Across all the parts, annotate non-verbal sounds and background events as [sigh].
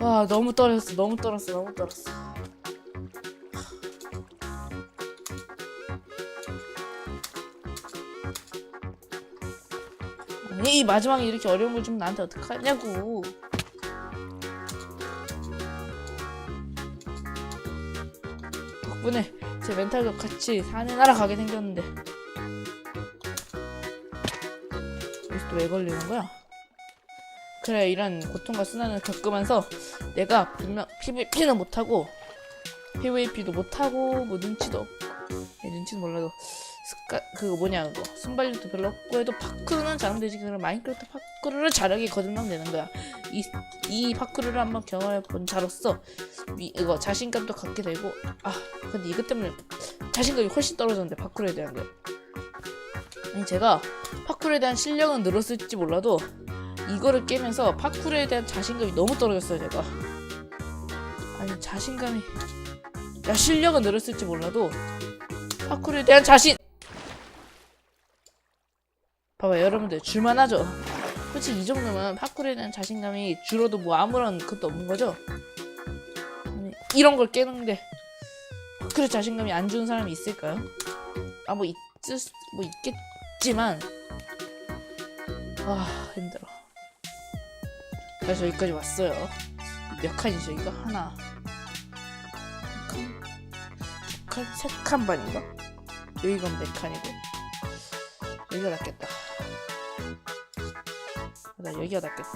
와 너무 떨었어 너무 떨었어 너무 떨었어. 아니 이 마지막에 이렇게 어려운 걸 주면 나한테 어떡하냐고. 덕분에 제 멘탈도 같이 산에 날아가게 생겼는데. 여기서 또 왜 걸리는 거야? 그래 이런 고통과 순환을 겪으면서 내가 분명 PVP는 못하고 PVP도 못하고 뭐 눈치도 없고 아니, 눈치는 몰라도 습관 그거 뭐냐 그거 순발력도 별로 없고 해도 파크르는 잘하면 되지. 그럼 마인크래프트 파크르를 잘하게 거듭나면 되는 거야. 이, 이 파크르를 한번 경험해 본 자로서 이, 이거 자신감도 갖게 되고 아 근데 이것 때문에 자신감이 훨씬 떨어졌는데 파크르에 대한 게. 아니 제가 파크르에 대한 실력은 늘었을지 몰라도 이거를 깨면서 파쿠르에 대한 자신감이 너무 떨어졌어요 제가. 아니 자신감이 야 실력은 늘었을지 몰라도 파쿠르에 대한 자신! 봐봐 여러분들 줄만하죠? 솔직히 이 정도면 파쿠르에 대한 자신감이 줄어도 뭐 아무런 것도 없는 거죠? 아니, 이런 걸 깨는데 파쿠르 자신감이 안 주는 사람이 있을까요? 아 뭐 있을 수- 뭐 있겠지만 아 힘들어 그래서 여기까지 왔어요. 몇 칸이죠 이거? 하나, 두 칸, 두 칸, 세칸 반인가? 여기가 네 칸이고 여기가 낫겠다. 나 여기가 낫겠다.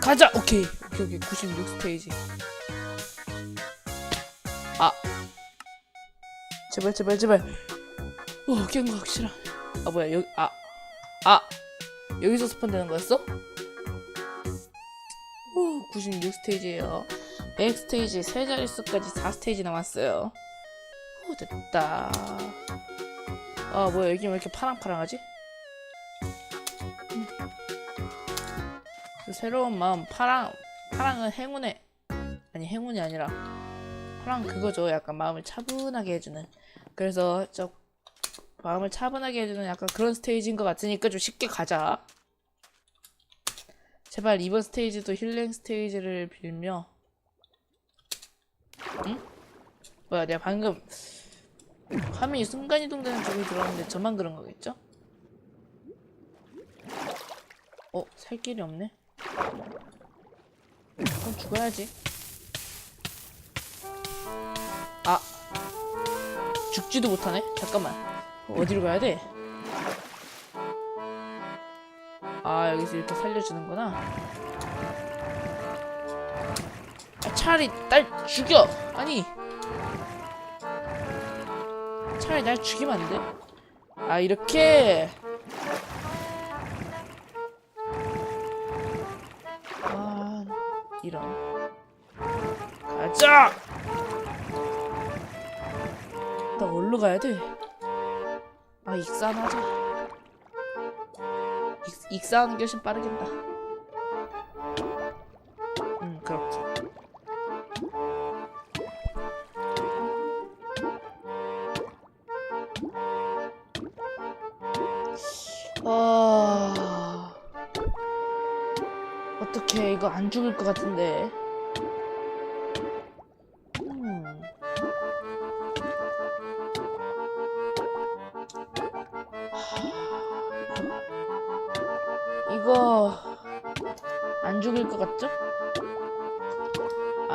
가자! 오케이! 오케이, 오케이. 96 스테이지. 아! 제발, 제발, 제발. 오, 깬거 확실하. 아, 뭐야, 여기, 아. 아! 여기서 스폰 되는 거였어? 오, 96 스테이지에요. 100 스테이지, 세 자릿수까지 4 스테이지 남았어요. 오, 됐다. 아, 뭐야, 여기 왜 이렇게 파랑파랑하지? 음. 그 새로운 마음, 파랑, 파랑은 행운의, 아니, 행운이 아니라, 파랑 그거죠. 약간 마음을 차분하게 해주는. 그래서, 저, 마음을 차분하게 해주는 약간 그런 스테이지인 것 같으니까 좀 쉽게 가자. 제발 이번 스테이지도 힐링 스테이지를 빌며. 응? 뭐야, 내가 방금 화면이 순간이동되는 적이 들었는데 저만 그런 거겠죠? 어, 살 길이 없네. 그럼 죽어야지. 아, 죽지도 못하네. 잠깐만. 어디로 가야 돼? 아 여기서 이렇게 살려주는구나 아, 차라리 날 죽여 아니 차라리 날 죽이면 안 돼? 아 이렇게 아 이런 가자 나 어디로 가야 돼? 아 익산하자. 익, 익사하는 게 훨씬 빠르겠다. 음 그렇지. 아. 어떻게 이거 안 죽을 것 같은데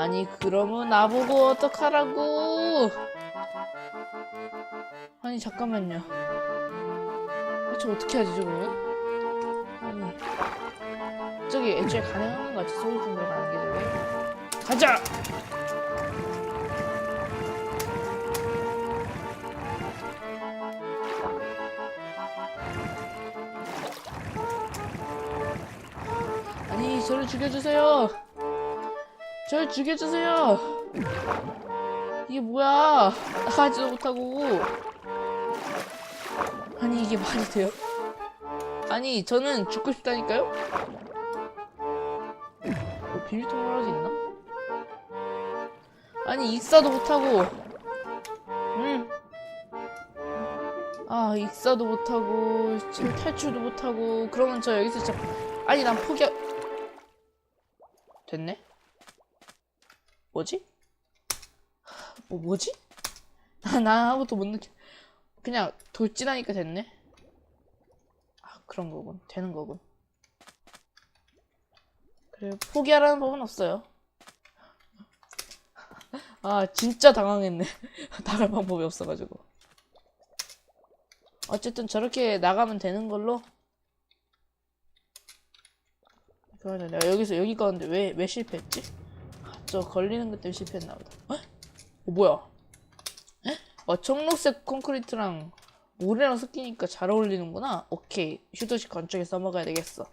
아니 그러면 나보고 어떡하라고 아니 잠깐만요 대체 어떻게 하지 저거는? 아니 저기 애초에 가능한 것 같아 소리 좀 들어가는 게 저기 가자! 아니 저를 죽여주세요 저를 죽여주세요 이게 뭐야 나가지도 못하고 아니 이게 말이 돼요? 아니 저는 죽고 싶다니까요? 뭐 비밀통로라도 있나? 아니 익사도 못하고 음 아 익사도 못하고 지금 탈출도 못하고 그러면 저 여기서 진짜 아니 난 포기 됐네 뭐지? 뭐 뭐지? 나, 나 아무것도 못 느껴 그냥 돌진하니까 됐네? 아 그런 거군. 되는 거군. 그래 포기하라는 법은 없어요. 아 진짜 당황했네. [laughs] 나갈 방법이 없어가지고. 어쨌든 저렇게 나가면 되는 걸로? 그러네. 내가 여기서 여기 가는데 왜, 왜 실패했지? 아, 저 걸리는 것 때문에 실패했나 보다 어? 어 뭐야 에? 어 청록색 콘크리트랑 모래랑 섞이니까 잘 어울리는구나 오케이 휴도식 건축에 써먹어야 되겠어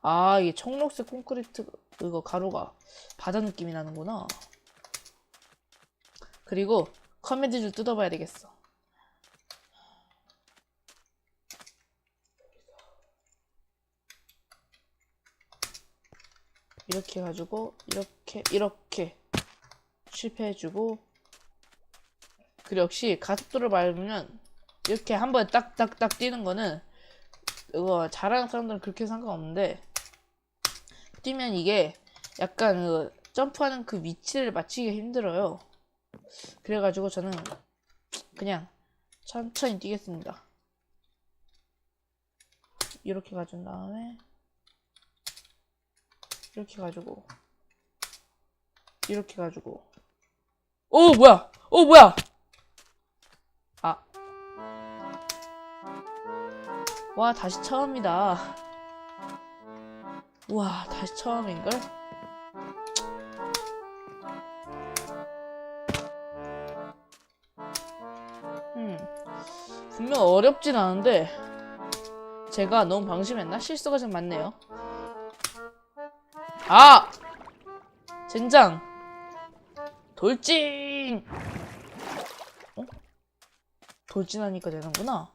아 이게 청록색 콘크리트 이거 가루가 바다 느낌이 나는구나 그리고 커맨드줄 뜯어봐야 되겠어. 이렇게 해가지고 이렇게 이렇게 실패해주고 그리고 역시 가속도를 밟으면 이렇게 한 번에 딱딱딱 뛰는 거는 이거 잘하는 사람들은 그렇게 상관없는데 뛰면 이게 약간 그 점프하는 그 위치를 맞추기가 힘들어요. 그래가지고 저는 그냥 천천히 뛰겠습니다. 이렇게 가준 다음에 이렇게 가지고. 이렇게 가지고. 오 뭐야? 오 뭐야? 아. 와 다시 처음이다. 우와 다시 처음인걸? 음, 분명 어렵진 않은데 제가 너무 방심했나? 실수가 좀 많네요. 아! 젠장! 돌진! 어? 돌진하니까 되는구나.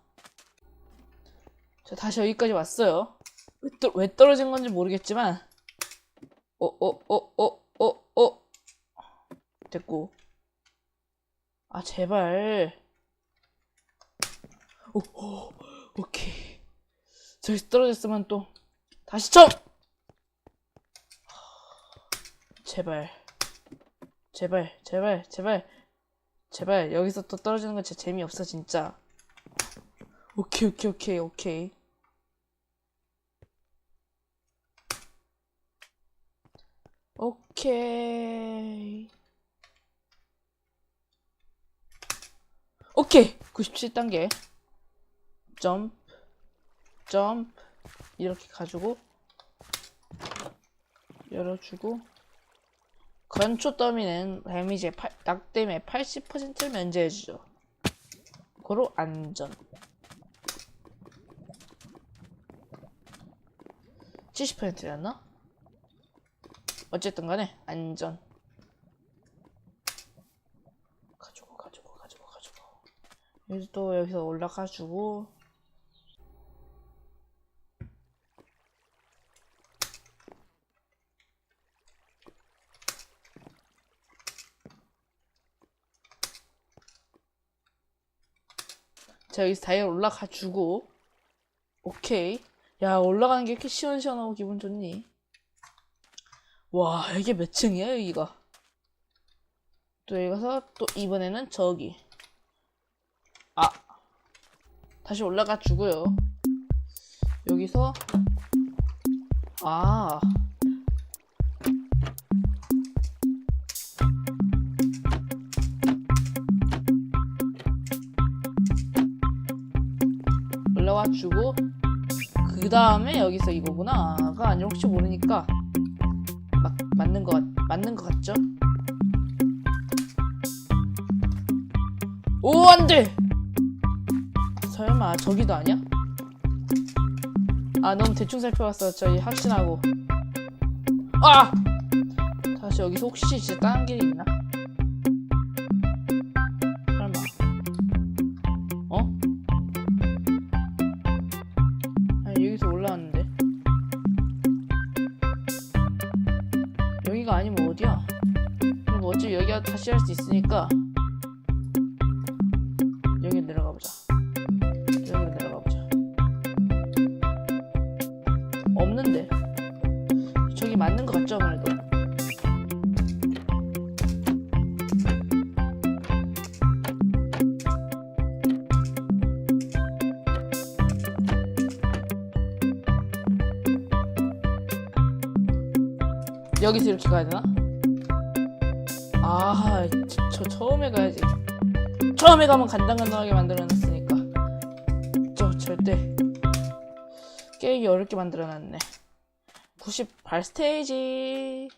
저 다시 여기까지 왔어요. 왜, 떨- 왜 떨어진 건지 모르겠지만 어, 어, 어, 어, 어, 어. 됐고. 아, 제발. 오, 오, 오케이. 저기서 떨어졌으면 또 다시 처음. 제발, 제발, 제발, 제발, 제발 여기서 또 떨어지는 건 진짜 재미없어 진짜. 오케이, 오케이, 오케이, 오케이. 오케이. 오케이! 97단계. 점프, 점프, 이렇게 가지고, 열어주고, 건초 더미는 데미지의 팔- 낙댐의 80%를 면제해주죠. 고로 안전. 70%였나? 어쨌든 간에 안전. 가지고 가지고 가지고 가지고. 여기 또 여기서 올라가지고 자 여기서 다이어 올라가 주고 오케이. 야 올라가는 게 이렇게 시원시원하고 기분 좋니? 와 이게 몇 층이야 여기가? 또 여기 가서 또 이번에는 저기. 아. 다시 올라가 주고요. 여기서 아 올라와 주고 그 다음에 여기서 이거구나가 아니라 혹시 모르니까 막 맞는 거 같, 맞는 거 같죠? 오 안돼! 설마 저기도 아니야? 아 너무 대충 살펴봤어 저희 확신하고 아! 다시 여기서 혹시 진짜 다른 길이 있나? 맞는 것 같죠, 말도? 여기서 이렇게 가야 되나? 아, 저, 저 처음에 가야지. 처음에 가면 간당간당하게 만들어놨으니까. 저 절대 게임이 어렵게 만들어놨네. 98 스테이지.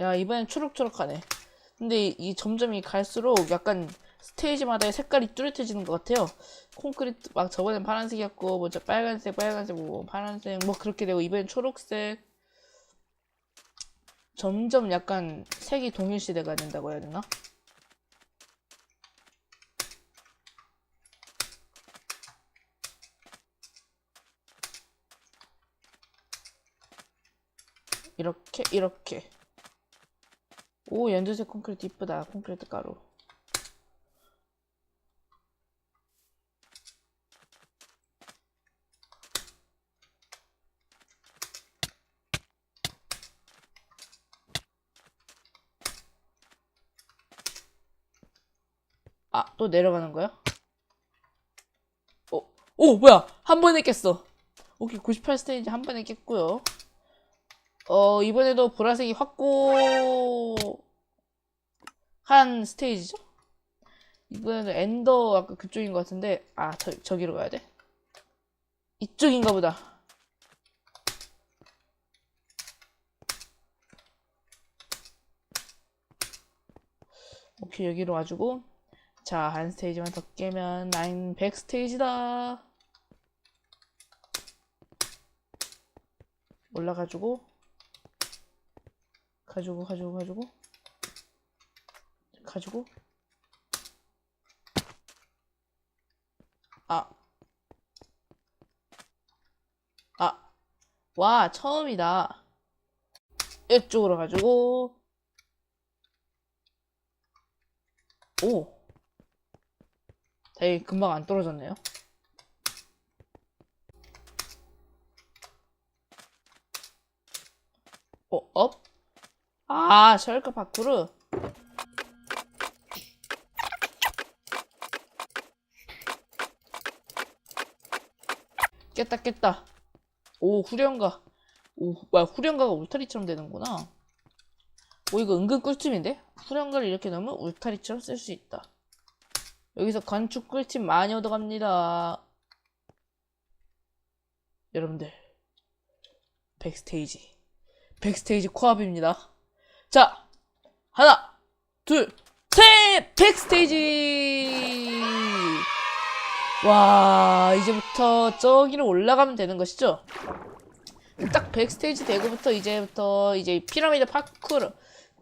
야, 이번엔 초록초록하네. 근데 이, 이 점점 이 갈수록 약간 스테이지마다의 색깔이 뚜렷해지는 것 같아요. 콘크리트 막 저번엔 파란색이었고 뭐저 빨간색 빨간색 뭐 파란색 뭐 그렇게 되고 이번엔 초록색 점점 약간 색이 동일시대가 된다고 해야 되나? 이렇게 이렇게 오 연두색 콘크리트 이쁘다 콘크리트 가루 아, 또 내려가는 거야? 어, 오, 뭐야! 한 번에 깼어. 오케이, 98 스테이지 한 번에 깼고요. 어, 이번에도 보라색이 확고한 스테이지죠? 이번에는 엔더 아까 그쪽인 것 같은데, 아, 저, 저기로 가야 돼? 이쪽인가 보다. 오케이, 여기로 와주고. 자, 한 스테이지만 더 깨면 나인 100 스테이지다. 올라가지고 가지고 가지고 가지고 가지고 아. 아. 와, 처음이다. 이쪽으로 가지고 오. 되게 금방 안 떨어졌네요. 어, 업? 아, 셜크 파쿠르. 깼다, 깼다. 오, 후련가. 오, 뭐야, 후련가가 울타리처럼 되는구나. 오, 이거 은근 꿀팁인데? 후련가를 이렇게 넣으면 울타리처럼 쓸 수 있다. 여기서 건축 꿀팁 많이 얻어갑니다. 여러분들, 백스테이지. 백스테이지 코앞입니다. 자, 하나, 둘, 셋! 백스테이지! 와, 이제부터 저기로 올라가면 되는 것이죠? 딱 백스테이지 되고부터 이제부터 이제 피라미드 파쿠르,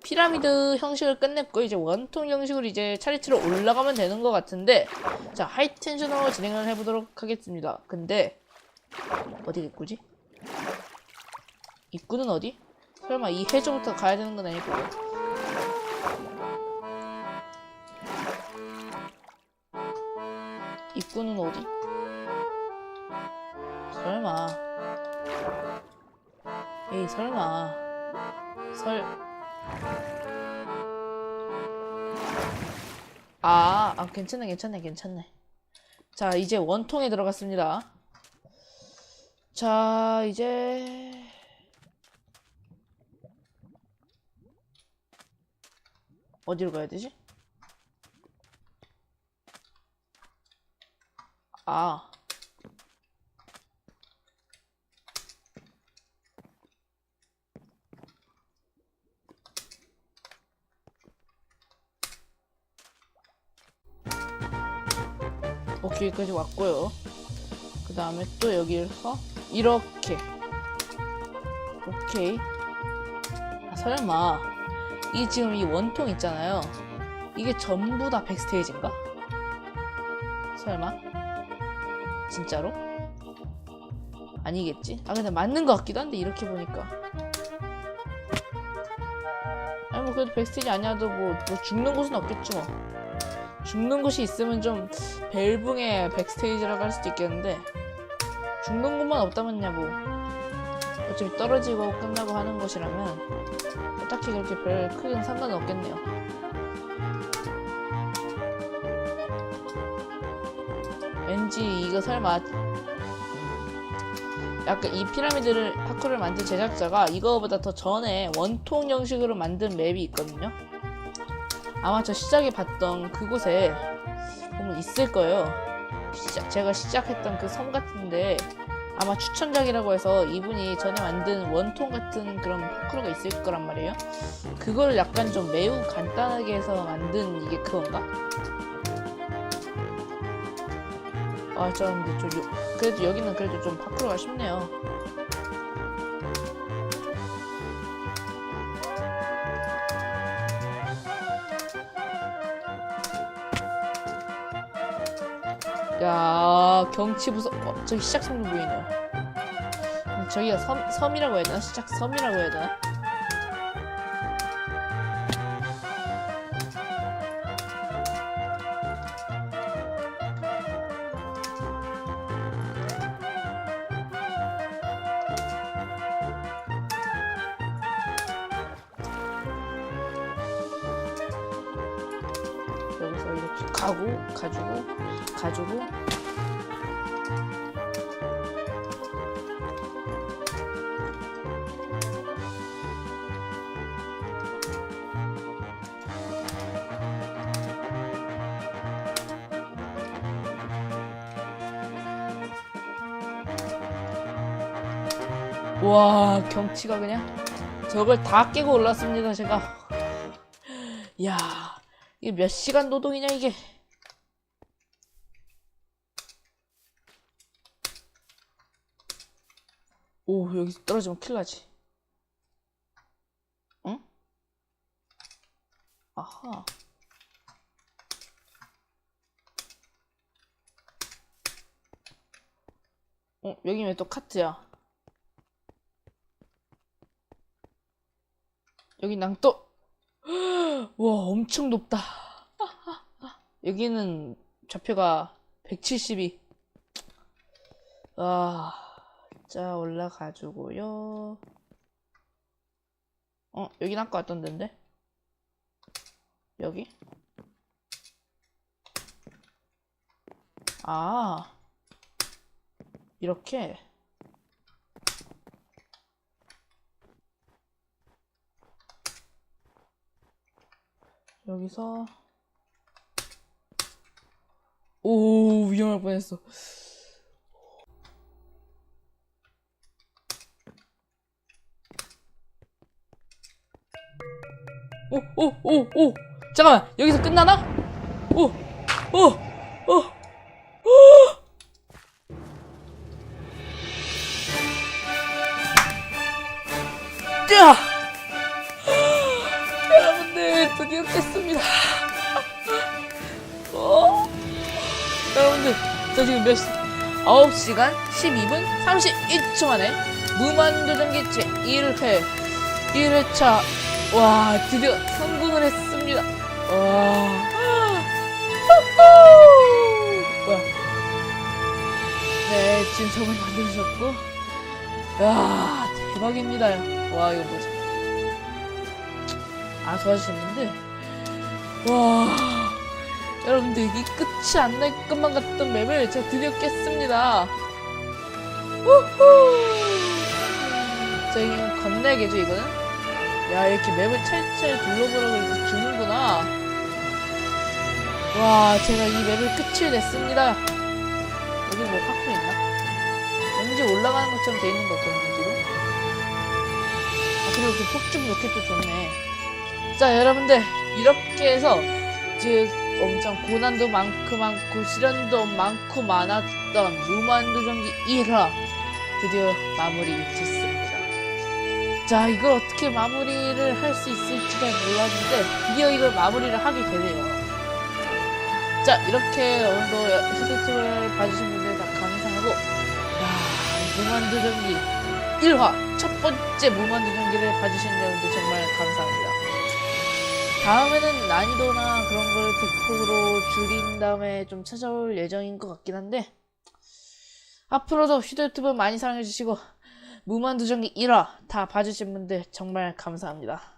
피라미드 형식을 끝냈고 이제 원통 형식으로 이제 차례차례 올라가면 되는 것 같은데 자 하이텐션으로 진행을 해보도록 하겠습니다. 근데 어디 입구지? 입구는 어디? 설마 이 해저부터 가야 되는 건 아닐 거고. 입구는 어디? 설마. 에이, 설마. 설. 아, 아, 괜찮네, 괜찮네, 괜찮네. 자, 이제 원통에 들어갔습니다. 자, 이제. 어디로 가야 되지? 아. 오케이, 여기까지 왔고요. 그 다음에 또 여기서 이렇게. 오케이. 아, 설마. 이 지금 이 원통 있잖아요. 이게 전부 다 백스테이지인가? 설마? 진짜로? 아니겠지? 아 근데 맞는 것 같기도 한데 이렇게 보니까 아니 뭐 그래도 백스테이지 아니어도 뭐, 뭐 죽는 곳은 없겠지 뭐 죽는 곳이 있으면 좀 벨붕의 백스테이지라고 할 수도 있겠는데 죽는 곳만 없다면야 뭐 어차피 떨어지고 끝나고 하는 곳이라면 뭐 딱히 그렇게 별 큰 상관은 없겠네요. 아니지 이거 설마 음, 약간 이 피라미드를 파쿠를 만든 제작자가 이거보다 더 전에 원통 형식으로 만든 맵이 있거든요. 아마 저 시작에 봤던 그곳에 보면 있을 거예요. 시작, 제가 시작했던 그 섬 같은데 아마 추천작이라고 해서 이분이 전에 만든 원통 같은 그런 파쿠르가 있을 거란 말이에요 그걸 약간 좀 매우 간단하게 해서 만든 이게 그건가? 아, 저 근데 저 요, 그래도 여기는 그래도 좀 파크로가 쉽네요. 경치 무서. 어, 저기 시작 성도 보이네요. 음, 저기가 섬 섬이라고 해야 되나? 시작 섬이라고 해야 되나? 여기서 이렇게 가고 가지고 가지고 경치가 그냥 저걸 다 깨고 올랐습니다 제가. 야 이게 몇 시간 노동이냐 이게. 오 여기 떨어지면 나지. 응? 아하. 어 여기 왜 또 카트야 여기 낭떠 [gasps] 와 엄청 높다 [laughs] 여기는 좌표가 172. 아, 자, 올라가주고요. 어, 여긴 아까 왔던 데인데? 여기? 아, 이렇게. 여기서 오 위험할 뻔했어. 오 오 오오 잠깐만 여기서 끝나나? 오오오 오. 야! 깼습니다. 어? 여러분들 저 지금 몇 시? 9시간 12분 31초 만에 무만도전기 제 1회 1회차 와 드디어 성공을 했습니다 와! 뭐야 네 지금 저걸 만들어주셨고 야 대박입니다 와 이거 뭐지 아 도와주셨는데 와 여러분들 이 끝이 안 날 것만 같던 맵을 제가 드디어 깼습니다. 우후! 자, 이건 건날개죠, 이거는? 야, 이렇게 맵을 철철 둘러보라고 이렇게 주는구나. 와, 제가 이 맵을 끝을 냈습니다. 여기 뭐 파쿠 있나? 왠지 올라가는 것처럼 돼 있는 것 같거든요, 지금. 아, 그리고 그 폭죽 로켓도 좋네. 자, 여러분들, 이렇게 해서, 즉, 엄청 고난도 많고 많고 시련도 많고 많았던 무만도전기 1화 드디어 마무리 짓습니다. 자 이걸 어떻게 마무리를 할 수 있을지 잘 몰랐는데 드디어 이걸 마무리를 하게 되네요. 자 이렇게 오늘도 휴대폰을 봐주신 분들 다 감사하고 야 무만도전기 1화 첫 번째 무만도전기를 봐주신 여러분들 정말 감사합니다. 다음에는 난이도나 그런 걸 대폭으로 줄인 다음에 좀 찾아올 예정인 것 같긴 한데 앞으로도 휴대 유튜브 많이 사랑해주시고 무만두정기 1화 다 봐주신 분들 정말 감사합니다.